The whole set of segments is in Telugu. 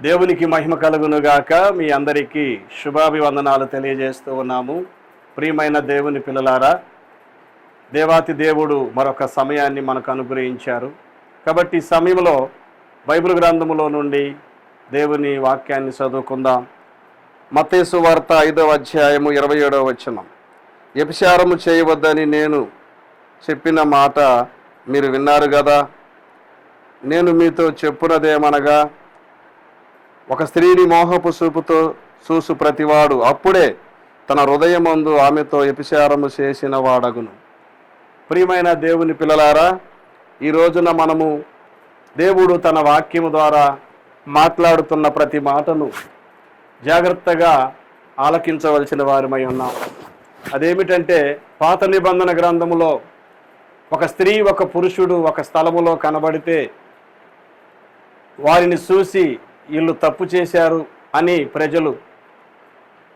దేవునికి మహిమ కలుగునుగాక. మీ అందరికీ శుభాభివందనాలు తెలియజేస్తూ ఉన్నాము. ప్రియమైన దేవుని పిల్లలారా దేవాతి దేవుడు మరొక సమయాన్ని మనకు అనుగ్రహించారు. కాబట్టి సమయంలో బైబిల్ గ్రంథములో నుండి దేవుని వాక్యాన్ని చదువుకుందాం. మతేసు వార్త ఐదవ అధ్యాయము ఇరవై ఏడవ వచనం. వ్యభిచారము చేయవద్దని నేను చెప్పిన మాట మీరు విన్నారు కదా? నేను మీతో చెప్పునదేమనగా ఒక స్త్రీని మోహపు చూపుతో చూసు ప్రతివాడు. అప్పుడే తన హృదయమందు ఆమెతో వ్యభిచారము చేసిన వాడగును. ప్రియమైన దేవుని పిల్లలారా ఈ రోజున మనము దేవుడు తన వాక్యము ద్వారా మాట్లాడుతున్న ప్రతి మాటను జాగ్రత్తగా ఆలకించవలసిన వారిమై ఉన్నాం. అదేమిటంటే పాత నిబంధన గ్రంథములో ఒక స్త్రీ ఒక పురుషుడు ఒక స్థలములో కనబడితే వారిని చూసి వీళ్ళు తప్పు చేశారు అని ప్రజలు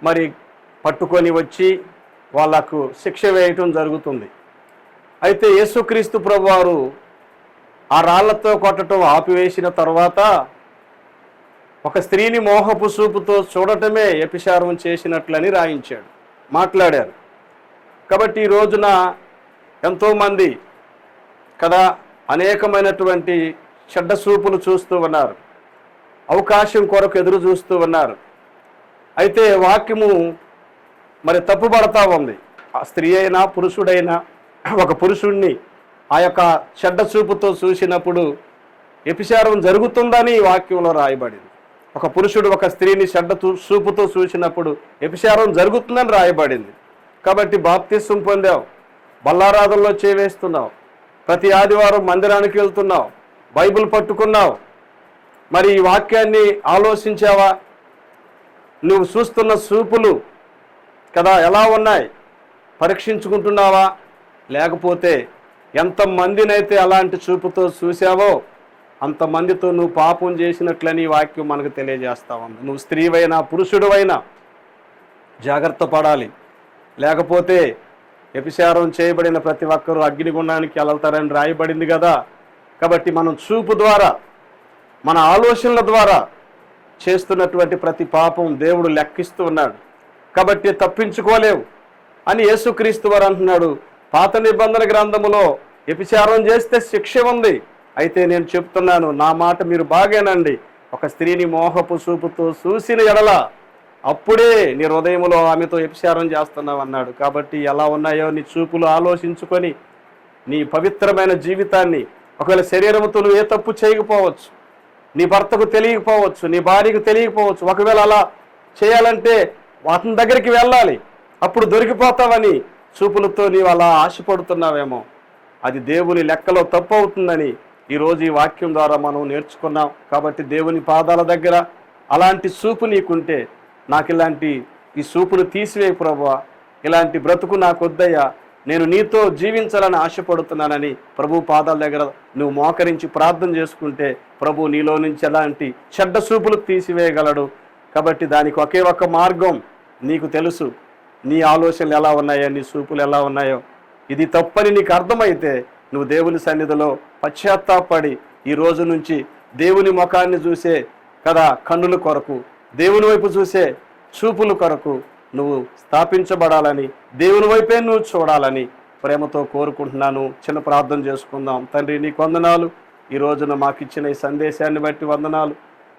మరి పట్టుకొని వచ్చి వాళ్ళకు శిక్ష వేయటం జరుగుతుంది. అయితే యేసుక్రీస్తు ప్రభువారు ఆ రాళ్ళతో కొట్టడం ఆపివేసిన తర్వాత ఒక స్త్రీని మోహపు చూపుతో చూడటమే ఎపిశారం చేసినట్లని రాయించాడు మాట్లాడారు. కాబట్టి ఈ రోజున ఎంతోమంది కదా అనేకమైనటువంటి చెడ్డ చూపులు చూస్తూ ఉన్నారు. అవకాశం కొరకు ఎదురు చూస్తూ ఉన్నారు. అయితే వాక్యము మరి తప్పుబడతా ఉంది. ఆ స్త్రీ అయినా పురుషుడైనా ఒక పురుషుణ్ణి ఆ యొక్క చెడ్డ చూపుతో చూసినప్పుడు వ్యభిచారం జరుగుతుందని ఈ వాక్యంలో రాయబడింది. ఒక పురుషుడు ఒక స్త్రీని చెడ్డ చూపుతో చూసినప్పుడు వ్యభిచారం జరుగుతుందని రాయబడింది. కాబట్టి బాప్తిస్వం పొందావు బల్లారాధనలో చేవేస్తున్నావు ప్రతి ఆదివారం మందిరానికి వెళ్తున్నావు బైబిల్ పట్టుకున్నావు మరి ఈ వాక్యాన్ని ఆలోచించావా? నువ్వు చూస్తున్న చూపులు కదా ఎలా ఉన్నాయి? పరీక్షించుకుంటున్నావా? లేకపోతే ఎంతమందినైతే అలాంటి చూపుతో చూసావో అంతమందితో నువ్వు పాపం చేసినట్లని ఈ వాక్యం మనకు తెలియజేస్తా ఉంది. నువ్వు స్త్రీవైనా పురుషుడువైనా జాగ్రత్త పడాలి. లేకపోతే వ్యభిచారం చేయబడిన ప్రతి ఒక్కరూ అగ్నిగుండానికి వెళ్తారని రాయబడింది కదా. కాబట్టి మనం చూపు ద్వారా మన ఆలోచనల ద్వారా చేస్తున్నటువంటి ప్రతి పాపం దేవుడు లెక్కిస్తూ ఉన్నాడు. కాబట్టి తప్పించుకోలేవు అని యేసుక్రీస్తు వారు అంటున్నాడు. పాత నిబంధన గ్రంథములో వ్యభిచారం చేస్తే శిక్ష ఉంది. అయితే నేను చెప్తున్నాను నా మాట మీరు బాగేనండి. ఒక స్త్రీని మోహపు చూపుతో చూసిన ఎడల అప్పుడే నీ హృదయంలో ఆమెతో వ్యభిచారం చేస్తున్నావు అన్నాడు. కాబట్టి ఎలా ఉన్నాయో నీ చూపులు ఆలోచించుకొని నీ పవిత్రమైన జీవితాన్ని ఒకవేళ శరీరముతో నువ్వు ఏ తప్పు చేయకపోవచ్చు. నీ భర్తకు తెలియకపోవచ్చు నీ భార్యకు తెలియకపోవచ్చు ఒకవేళ అలా చేయాలంటే అతని దగ్గరికి వెళ్ళాలి. అప్పుడు దొరికిపోతావని చూపులతో నీవు అలా ఆశపడుతున్నావేమో. అది దేవుని లెక్కలో తప్పు అవుతుందని ఈరోజు ఈ వాక్యం ద్వారా మనం నేర్చుకున్నాం. కాబట్టి దేవుని పాదాల దగ్గర అలాంటి చూపు నీకుంటే నాకు ఇలాంటి ఈ చూపును తీసివేయి ప్రభా ఇలాంటి బ్రతుకు నాకు వద్దయ్యా నేను నీతో జీవించాలని ఆశపడుతున్నానని ప్రభు పాదాల దగ్గర నువ్వు మోకరించి ప్రార్థన చేసుకుంటే ప్రభు నీలో నుంచి ఎలాంటి చెడ్డ చూపులు తీసివేయగలడు. కాబట్టి దానికి ఒకే ఒక్క మార్గం నీకు తెలుసు. నీ ఆలోచనలు ఎలా ఉన్నాయో నీ చూపులు ఎలా ఉన్నాయో. ఇది తప్పని నీకు అర్థమైతే నువ్వు దేవుని సన్నిధిలో పశ్చాత్తాపడి ఈ రోజు నుంచి దేవుని ముఖాన్ని చూసే కదా కన్నుల కొరకు దేవుని వైపు చూసే చూపుల కొరకు నువ్వు స్థాపించబడాలని దేవుని వైపే నువ్వు చూడాలని ప్రేమతో కోరుకుంటున్నాను. చిన్న ప్రార్థన చేసుకుందాం. తండ్రి నీ వందనాలు. ఈ రోజున మాకు ఇచ్చిన ఈ సందేశాన్ని బట్టి వందనాలు.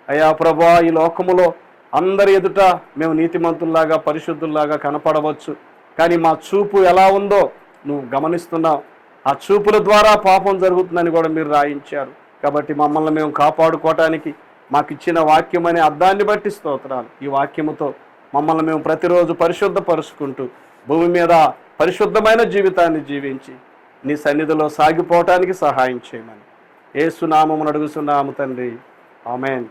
అయా ప్రభా ఈ లోకములో అందరి ఎదుట మేము నీతిమంతుల్లాగా పరిశుద్ధుల్లాగా కనపడవచ్చు. కానీ మా చూపు ఎలా ఉందో నువ్వు గమనిస్తున్నావు. ఆ చూపుల ద్వారా పాపం జరుగుతుందని కూడా మీరు రాయించారు. కాబట్టి మమ్మల్ని మేము కాపాడుకోవటానికి మాకు ఇచ్చిన వాక్యం అనే అర్థాన్ని బట్టి స్తోత్రాలు. ఈ వాక్యముతో మమ్మల్ని మేము ప్రతిరోజు పరిశుద్ధపరుచుకుంటూ భూమి మీద పరిశుద్ధమైన జీవితాన్ని జీవించి నీ సన్నిధిలో సాగిపోవటానికి సహాయం చేయమని. ఏసునామమును అడుగుతున్నాము తండ్రి. ఆమెన్.